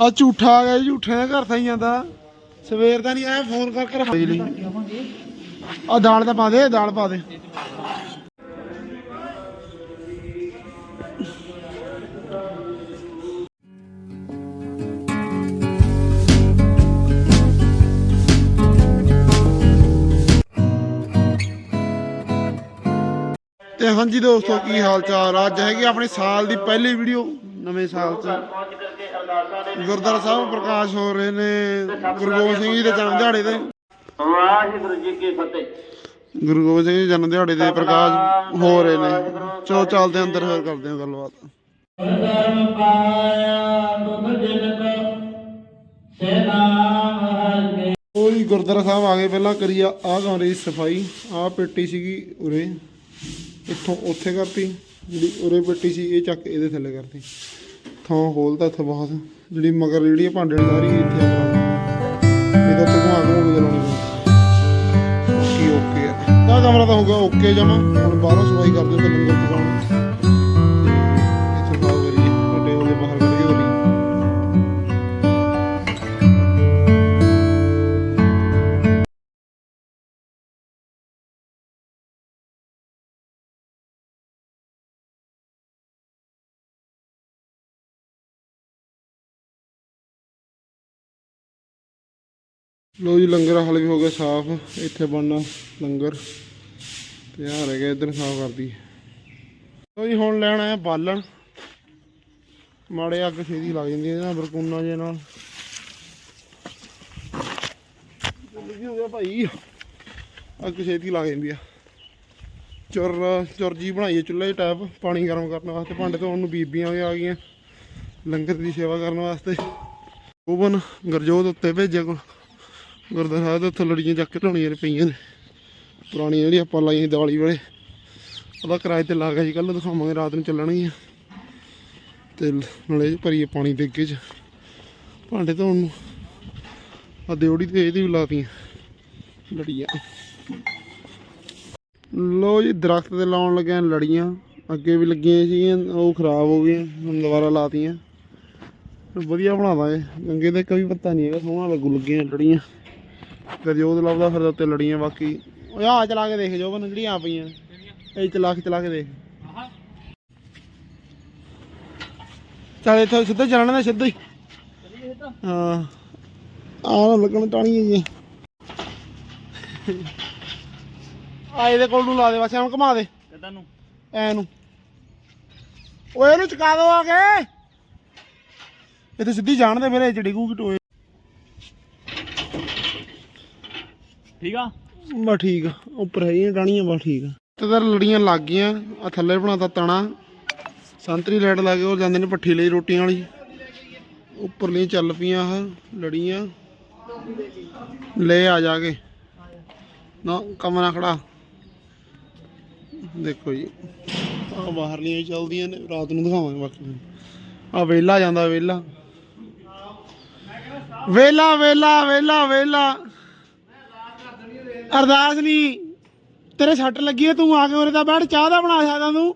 ਆ ਝੂਠਾ ਆ ਗਿਆ ਝੂਠੇ ਦੇ ਘਰ ਥਾਈ ਜਾਂਦਾ। ਸਵੇਰ ਦਾ ਨਹੀਂ ਆਇਆ ਫੋਨ ਕਰਕੇ ਰੱਖ ਲਈ। ਆ ਦਾਲ ਤਾਂ ਪਾ ਦੇ, ਦਾਲ ਪਾ ਦੇ। ਤੇ ਹਾਂਜੀ ਦੋਸਤੋ, ਕੀ ਹਾਲ ਚਾਲ? ਅੱਜ ਹੈਗੀ ਆਪਣੀ ਸਾਲ ਦੀ ਪਹਿਲੀ ਵੀਡੀਓ ਨਵੇਂ ਸਾਲ ਚ। ਗੁਰਦੁਆਰਾ ਸਾਹਿਬ ਪ੍ਰਕਾਸ਼ ਹੋ ਰਹੇ ਨੇ ਗੁਰੂ ਗੋਬਿੰਦ ਸਿੰਘ ਜੀ ਦੇ ਜਨਮ ਦਿਹਾੜੇ ਤੇ। ਵਾਹਿਗੁਰੂ ਜੀ ਕੀ ਫਤਿਹ। ਗੁਰੂ ਗੋਬਿੰਦ ਸਿੰਘ ਜੀ ਦੇ ਜਨਮ ਦਿਹਾੜੇ ਦੇ ਪ੍ਰਕਾਸ਼ ਹੋ ਰਹੇ ਨੇ। ਚਲੋ ਚੱਲਦੇ ਅੰਦਰ ਹੋਰ ਕਰਦੇ ਹਾਂ ਗੱਲਬਾਤ। ਧਰਮ ਪਾਇਆ ਤੁਧ ਜਿਨ ਕੋ ਸੇ ਨਾਮ ਹਰ ਕੇ। ਉਹ ਜੀ ਗੁਰਦੁਆਰਾ ਸਾਹਿਬ ਆ ਗਏ ਪਹਿਲਾਂ ਕਰੀ ਆ ਆਹ ਕਮਰੇ ਦੀ ਸਫ਼ਾਈ। ਆਹ ਪੇਟੀ ਸੀਗੀ ਉਰੇ। ਇੱਥੋਂ ਉੱਥੇ ਕਰਤੀ ਜਿਹੜੀ ਉਰੇ ਪੇਟੀ ਸੀ ਇਹ ਚੱਕ ਇਹਦੇ ਥੱਲੇ ਕਰਤੀ। ਥਾਂ ਖੋਲਦਾ ਇੱਥੇ ਬਹੁਤ। ਜਿਹੜੀ ਮਗਰ ਜਿਹੜੀ ਇਹ ਭਾਂਡੇ ਵਾਲੀ ਸਾਰੀ ਇੱਥੇ ਆ ਇਹ ਤਾਂ ਉੱਥੇ ਘੁਮਾ ਚਲਾਉਣੀ ਓਕੇ ਓਕੇ ਆ। ਤਾਂ ਕਮਰਾ ਤਾਂ ਹੋ ਗਿਆ ਓਕੇ ਜਮਾ। ਹੁਣ ਬਾਹਰੋਂ ਸਫ਼ਾਈ ਕਰਦੇ ਤੇ ਲੰਗਰ ਪਕਾਉਣਾ ਲੋ ਜੀ, ਲੰਗਰ ਹਾਲ ਵੀ ਹੋ ਗਿਆ ਸਾਫ਼। ਇੱਥੇ ਬਣਨਾ ਲੰਗਰ। ਤੇ ਆ ਰਹਿ ਗਿਆ ਇੱਧਰ ਸਾਫ਼ ਕਰਦੀ। ਲੋ ਜੀ, ਹੁਣ ਲੈਣ ਆਇਆ ਬਾਲਣ। ਮਾੜੇ ਅੱਗ ਛੇਦੀ ਲੱਗ ਜਾਂਦੀ ਹੈ ਨਾ ਬਰਕੂਨਾ ਜੇ ਨਾਲ। ਜਲਦੀ ਹੋ ਗਿਆ ਭਾਈ। ਅੱਗ ਛੇਤੀ ਲੱਗ ਜਾਂਦੀ ਆ। ਚੁਰ ਚੁਰ ਜੀ ਬਣਾਈਏ ਚੁੱਲ੍ਹੇ ਟੈਪ ਪਾਣੀ ਗਰਮ ਕਰਨ ਵਾਸਤੇ। ਭਾਂਡੇ ਧੋਣ ਨੂੰ ਬੀਬੀਆਂ ਵੀ ਆ ਗਈਆਂ। ਲੰਗਰ ਦੀ ਸੇਵਾ ਕਰਨ ਵਾਸਤੇ। ਓਵਨ ਗਰਜੋਤ ਉੱਤੇ ਭੇਜਿਆ ਕੋਲ ਗੁਰਦੁਆਰਾ ਸਾਹਿਬ ਦੇ ਉੱਥੇ ਲੜੀਆਂ ਚੱਕ ਕੇ ਲਾਉਣੀਆਂ ਪਈਆਂ ਨੇ। ਪੁਰਾਣੀਆਂ ਜਿਹੜੀਆਂ ਆਪਾਂ ਲਾਈਆਂ ਦੀਵਾਲੀ ਵੇਲੇ, ਉਹਦਾ ਕਿਰਾਏ ਤੇ ਲਾ ਗਿਆ ਸੀ ਕੱਲ ਦਿਖਾਵਾਂਗੇ, ਰਾਤ ਨੂੰ ਚੱਲਣਗੀਆਂ ਤੇ ਨਾਲੇ ਭਰੀਏ ਪਾਣੀ ਦੇ ਅੱਗੇ ਚ, ਭਾਂਡੇ ਧੋਣ ਨੂੰ। ਆ ਦਿਉੜੀ ਤੇ ਇਹਦੀ ਵੀ ਲਾਤੀਆਂ ਲੜੀਆਂ। ਲੋ ਜੀ, ਦਰਖਤ ਤੇ ਲਾਉਣ ਲੱਗਿਆ ਲੜੀਆਂ, ਅੱਗੇ ਵੀ ਲੱਗੀਆਂ ਸੀਗੀਆਂ, ਉਹ ਖਰਾਬ ਹੋ ਗਈਆਂ, ਹੁਣ ਦੁਬਾਰਾ ਲਾਤੀਆਂ। ਵਧੀਆ ਬਣਾ ਦਾਂਗੇ ਗੰਗੇ ਤੇ ਕੋਈ ਪੱਤਾ ਨਹੀਂ ਹੈਗਾ, ਸੋਹਣਾ ਲੱਗੂ ਲੱਗੀਆਂ ਲੜੀਆਂ। ਉਹ ਲੱਭਦਾ ਫਿਰ ਉੱਤੇ ਲੜੀਆਂ ਬਾਕੀ। ਓਏ ਆ ਚਲਾ ਕੇ ਦੇਖ ਜੋ ਬਨ ਜਿਹੜੀਆਂ ਆ ਪਈਆਂ। ਇਹ ਚਲਾ ਕੇ ਚਲਾ ਕੇ ਦੇਖ। ਚੱਲ ਇੱਥੇ ਸਿੱਧਾ ਚੱਲਣਾ ਨਾ ਸਿੱਧਾ ਹੀ। ਹਾਂ। ਆ ਨਾ ਲੱਗਣ ਟਾਣੀਆਂ ਜੀ। ਆ ਇਹਦੇ ਕੋਲ ਨੂੰ ਲਾ ਦੇ ਬਸ ਐਨੂੰ ਘੁਮਾ ਦੇ। ਕਿਦਾਂ ਨੂੰ? ਐ ਨੂੰ। ਓਏ ਇਹਨੂੰ ਚਕਾ ਦੋ ਆ ਕੇ। ਇੱਥੇ ਸਿੱਧੀ ਜਾਣ ਦੇ ਮੇਰੇ ਇਹ ਚ ਡਿੱਗੂਗੀ ਟੋਏ। ਠੀਕ ਆ? ਬਸ ਠੀਕ ਆ ਉੱਪਰ ਹੈਗੀਆਂ ਟਾਣੀਆਂ ਬਸ ਠੀਕ ਆ। ਤੇ ਤਾਂ ਲੜੀਆਂ ਲੱਗ ਗਈਆਂ ਆ ਥੱਲੇ ਬਣਾਤਾ ਤਣਾ। ਸੰਤਰੀ ਲਾਈਟ ਲਾ ਕੇ ਉਹ ਜਾਂਦੇ ਨੇ ਪੱਠੀ ਲਈ ਰੋਟੀਆਂ ਵਾਲੀ। ਉੱਪਰਲੀਆਂ ਚੱਲ ਪਈਆਂ ਆਹ ਲੜੀਆਂ। ਲੈ ਆ ਜਾ ਕੇ। ਨਾ ਕਮਰਾ ਖੜਾ। ਦੇਖੋ ਜੀ ਆ ਬਾਹਰਲੀਆਂ ਚੱਲਦੀਆਂ ਨੇ ਰਾਤ ਨੂੰ ਦਿਖਾਵਾਂਗੇ ਬਾਕੀ ਆ ਵੇਲਾ ਜਾਂਦਾ ਵੇਲਾ। ਵੇਲਾ ਵੇਲਾ ਵੇਲਾ ਵੇਲਾ। ਅਰਦਾਸ ਨਹੀਂ ਤੇਰੇ ਸੱਟ ਲੱਗੀ ਹੈ ਤੂੰ ਆ ਕੇ ਉਰੇ ਦਾ ਬੈਠ, ਚਾਹ ਦਾ ਬਣਾ ਸਕਦਾ ਤੂੰ।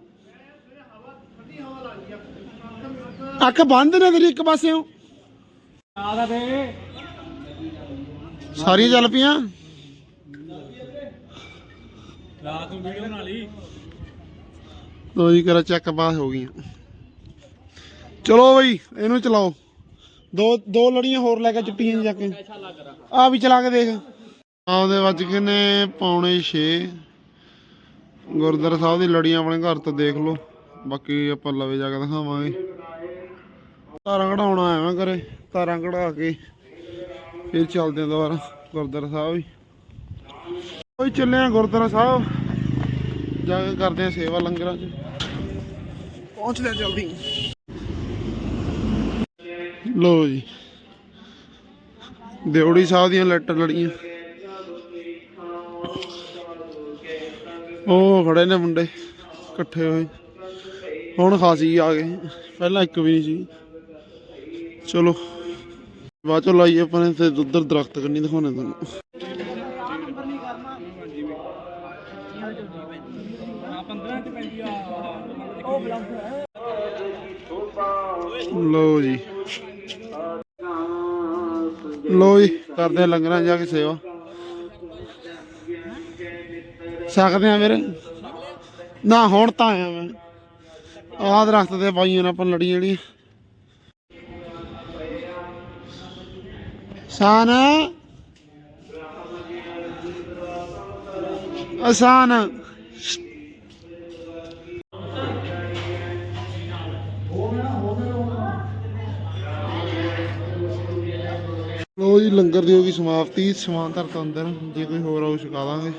ਅੱਖ ਬੰਦ ਨੇ ਤੇਰੀ ਇੱਕ ਪਾਸਿਓਂ। ਸਾਰੀਆਂ ਚੱਲ ਪਈਆਂ। ਰਾਤ ਨੂੰ ਵੀਡੀਓ ਬਣਾ ਲਈ ਲੋ ਜੀ, ਕਰਾ ਚੈੱਕ ਪਾਸ ਹੋ ਗਈਆਂ। ਚਲੋ ਬਈ, ਇਹਨੂੰ ਚਲਾਓ। ਦੋ ਦੋ ਲੜੀਆਂ ਹੋਰ ਲੈ ਕੇ ਚਿੱਟੀਆਂ ਜਾ ਕੇ। ਆ ਵੀ ਚਲਾ ਕੇ ਦੇਖ। ਆ ਉਹਦੇ ਵੱਜ ਗਏ ਨੇ ਪੌਣੇ 6 ਗੁਰਦੁਆਰਾ ਸਾਹਿਬ ਦੀ ਲੜੀਆਂ ਆਪਣੇ ਘਰ ਤੋਂ ਦੇਖ ਲਓ। ਬਾਕੀ ਆਪਾਂ ਲਵੇ ਜਾ ਕੇ ਦਿਖਾਵਾਂਗੇ। ਤਾਰਾਂ ਕਢਾਉਣਾ ਆਇਆ ਮੈਂ ਘਰੇ ਤਾਰਾਂ ਕਢਾ ਕੇ। ਫਿਰ ਚੱਲਦੇ ਆ ਦੁਬਾਰਾ ਗੁਰਦੁਆਰਾ ਸਾਹਿਬ ਵੀ। ਕੋਈ ਚੱਲੇ ਆ ਗੁਰਦੁਆਰਾ ਸਾਹਿਬ। ਜਾ ਕੇ ਕਰਦੇ ਆ ਸੇਵਾ ਲੰਗਰਾਂ 'ਚ। ਪਹੁੰਚਦੇ ਆ ਜਲਦੀ। ਲੋ ਜੀ। ਦਿਉੜੀ ਸਾਹਿਬ ਦੀਆਂ ਲੈਟਰ ਲੜੀਆਂ। ਉਹ ਖੜੇ ਨੇ ਮੁੰਡੇ, ਇਕੱਠੇ ਹੋਏ। ਹੁਣ ਖਾਸੀ ਆ ਗਏ। ਪਹਿਲਾਂ ਇੱਕ ਵੀ ਨਹੀਂ ਸੀ। ਚਲੋ, ਬਾਅਦ ਚੋਂ ਲਾਈਏ ਆਪਾਂ ਨੇ ਤੇ ਉਧਰ ਦਰਖਤ ਕੰਨੀ ਦਿਖਾਉਣੇ ਤੁਹਾਨੂੰ। ਲੋ ਜੀ। ਲੋ ਜੀ, ਕਰਦੇ ਲੰਗਰਾਂ ਜਾ ਕੇ ਸੇਵਾ। ਸਕਦੇ ਆ ਵੀਰੇ। ਨਾ ਹੁਣ ਤਾਂ ਆਇਆ ਮੈਂ। ਆਹ ਦਰਖਤ ਤੇ ਪਾਈਆਂ ਨੇ ਆਪਾਂ ਲੜੀ ਜਿਹੜੀ। ਸਾਨ। ਆਸਾਨ ਲੋ ਜੀ, ਲੰਗਰ ਦੀ ਹੋ ਗਈ ਸਮਾਪਤੀ। ਸਮਾਨ ਧਰਤ ਅੰਦਰ। ਜੇ ਕੋਈ ਹੋਰ ਆਉ ਛਕਾ ਦਾਂਗੇ।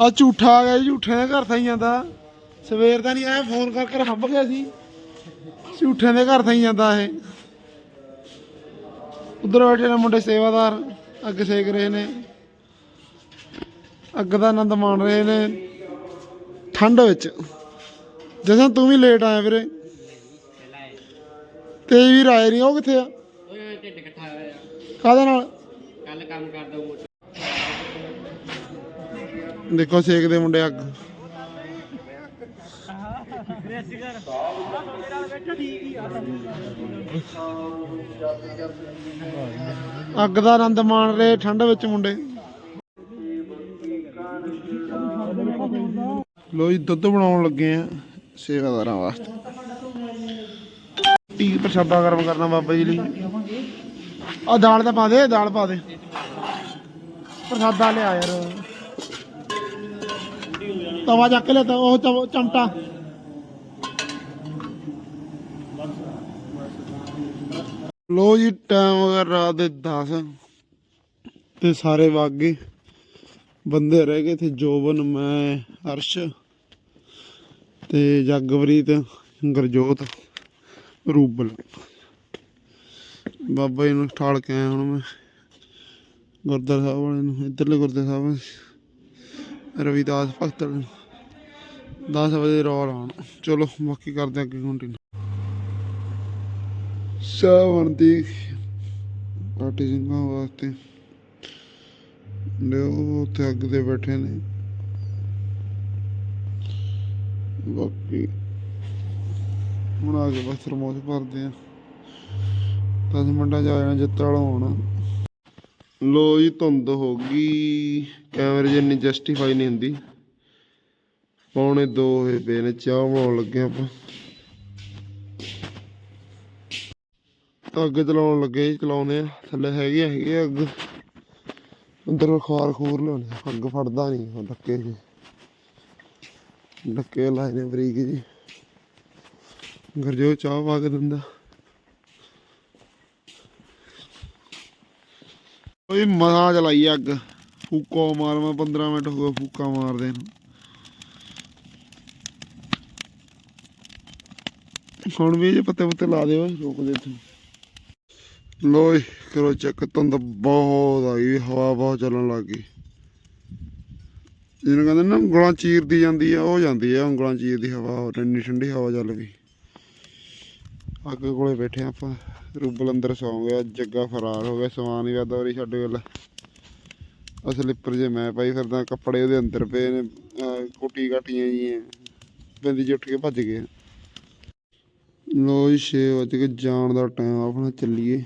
ਆ ਝੂਠਾ ਆ ਗਿਆ ਝੂਠੇ ਦੇ ਘਰ ਥਾਈ ਜਾਂਦਾ ਸਵੇਰ ਦਾ ਨਹੀਂ ਆਇਆ ਫੋਨ ਕਰਕੇ ਹੱਬ ਗਿਆ ਸੀ। ਝੂਠੇ ਦੇ ਘਰ ਥਾਈ ਜਾਂਦਾ ਇਹ। ਉਧਰ ਬੈਠੇ ਨੇ ਮੁੰਡੇ ਸੇਵਾਦਾਰ ਅੱਗ ਸੇਕ ਰਹੇ ਨੇ। ਅੱਗ ਦਾ ਆਨੰਦ ਮਾਣ ਰਹੇ ਨੇ। ਠੰਡ ਵਿੱਚ। ਜਸਾਂ ਤੂੰ ਵੀ ਲੇਟ ਆਇਆ ਵੀਰੇ। ਤੇਜ ਵੀਰ ਆਏ ਨਹੀਂ ਉਹ ਕਿੱਥੇ ਆ? ਓਏ ਢਿੱਡ ਇਕੱਠਾ ਹੋਇਆ। ਕਾਹਦੇ ਨਾਲ? ਕੱਲ ਕੰਮ ਕਰਦਾ ਉਹ ਦੇਖੋ ਸੇਕਦੇ ਮੁੰਡੇ ਅੱਗ। ਅੱਗ ਦਾ ਆਨੰਦ ਮਾਣ ਰਹੇ ਠੰਡ ਵਿੱਚ ਮੁੰਡੇ। ਲੋ ਜੀ, ਦੁੱਧ ਬਣਾਉਣ ਲੱਗੇ ਆ ਸੇਵਾਦਾਰਾਂ ਵਾਸਤੇ। ਟੀ ਪ੍ਰਸ਼ਾਦਾ ਗਰਮ ਕਰਨਾ ਬਾਬਾ ਜੀ ਲਈ। ਆ ਦਾਲ ਤਾਂ ਪਾ ਦੇ ਦਾਲ ਪਾ ਦੇ। ਪ੍ਰਸ਼ਾਦਾ ਲਿਆ ਯਾਰ। ਤਵਾ ਚੱਕ ਲਿਆ ਤਾਂ ਉਹ ਚਮਟਾ। ਲੋ ਜੀ ਟਾਈਮ ਹੋ ਗਿਆ ਰਾਤ ਦੇ 10 ਤੇ ਸਾਰੇ ਵਗ ਗਏ ਬੰਦੇ ਰਹਿ ਗਏ ਤੇ ਜੋਬਨ, ਮੈਂ, ਅਰਸ਼ ਤੇ ਜਗਵਰੀਤ, ਗੁਰਜੋਤ, ਰੂਬਲ। ਬਾਬਾ ਜੀ ਨੂੰ ਠਾਲ ਕੇ ਆਇਆ ਹੁਣ ਮੈਂ। ਗੁਰਦੁਆਰਾ ਸਾਹਿਬ ਵਾਲੇ ਨੂੰ, ਇੱਧਰਲੇ ਗੁਰਦੁਆਰਾ ਸਾਹਿਬ ਰਵਿਦਾਸ ਭਗਤ 10 ਵਜੇ ਰੌਲ ਆਉਣ। ਚਲੋ, ਬਾਕੀ ਕਰਦੇ ਹਾਂ ਅੱਗੇ ਕੰਟੀਨਿਊ ਸਾਵਣ ਦੀ ਪਾਰਟੀ ਸਿੰਘਾਂ ਵਾਸਤੇ। ਲਿਓ, ਉੱਥੇ ਅੱਗ ਤੇ ਬੈਠੇ ਨੇ। ਬਾਕੀ ਹੁਣ ਆ ਕੇ ਬਸ ਰਮੋਸ ਭਰਦੇ ਆ 10 ਮਿੰਟਾਂ ਚ ਆ ਜਾਣਾ ਜਿੱਤ ਵਾਲਾ ਹੋਣਾ। ਲੋ ਜੀ ਧੁੰਦ ਹੋ ਗਈ। ਕੈਮਰੇ 'ਚ ਇੰਨੀ ਜਸਟੀਫਾਈ ਨਹੀਂ ਹੁੰਦੀ। ਪੌਣੇ 2 ਹੋਏ ਪਏ ਨੇ ਚਾਹ ਬਣਾਉਣ ਲੱਗੇ ਆਪਾਂ। ਅੱਗ ਚਲਾਉਣ ਲੱਗੇ ਜੀ, ਚਲਾਉਂਦੇ ਆ ਥੱਲੇ ਹੈਗੀ ਆ, ਹੈਗੀ ਅੱਗ। ਅੰਦਰ ਖਾਰ ਖੂਰ ਲਿਆਉਣੇ ਅੱਗ ਫੜਦਾ ਨਹੀਂ ਉਹ ਡੱਕੇ ਜੀ ਡੱਕੇ ਲਾਏ ਨੇ ਬਰੀਕ ਜੀ ਗਰਜੋ ਚਾਹ ਪਾ ਕੇ ਦਿੰਦਾ। ਓਏ ਮਹਾ ਚਲਾਈ ਅੱਗ। ਫੂਕੋ ਮਾਰ, ਮੈਂ 15 ਮਿੰਟ ਹੋ ਗਏ ਫੂਕਾ ਮਾਰਦੇ ਨੂੰ। ਹੁਣ ਵੀ ਜੇ ਪੱਤੇ ਪੁੱਤੇ ਲਾ ਦਿਓ, ਰੋਕ ਦੇ ਤੂੰ ਲੋਈ ਕਰੋ ਚੈੱਕ ਧੁੰਦ ਬਹੁਤ ਆ ਗਈ, ਹਵਾ ਬਹੁਤ ਚੱਲਣ ਲੱਗ ਗਈ। ਜਿਹਨੂੰ ਕਹਿੰਦੇ ਨਾ ਉਂਗਲਾਂ ਚੀਰਦੀ ਜਾਂਦੀ ਆ, ਉਹ ਜਾਂਦੀ ਆ, ਉਂਗਲਾਂ ਚੀਰਦੀ ਹਵਾ ਠੰਡੀ ਠੰਡੀ ਹਵਾ ਚੱਲ ਗਈ। ਅੱਗ ਕੋਲੇ ਬੈਠੇ ਆਪਾਂ। ਰੂਬਲ ਅੰਦਰ ਸੌਂ ਗਿਆ, ਜੱਗਾ ਫਰਾਰ ਹੋ ਗਿਆ, ਸਮਾਨ ਹੀ ਵਾਦਾ ਹੋਰੀ ਛੱਡ ਗੱਲ ਆ ਸਲਿੱਪਰ ਜੇ ਮੈਂ ਪਾਈ ਫਿਰਦਾ, ਕੱਪੜੇ ਉਹਦੇ ਅੰਦਰ ਪਏ ਨੇ ਕੋਟੀ ਕਾਟੀਆਂ ਜੀ ਬੰਦੀ ਚ ਕੇ ਭੱਜ ਗਏ ਲੋ ਜੀ 6 ਵਜੇ ਕੇ ਜਾਣ ਦਾ ਟਾਈਮ ਆਪਣਾ ਚੱਲੀਏ।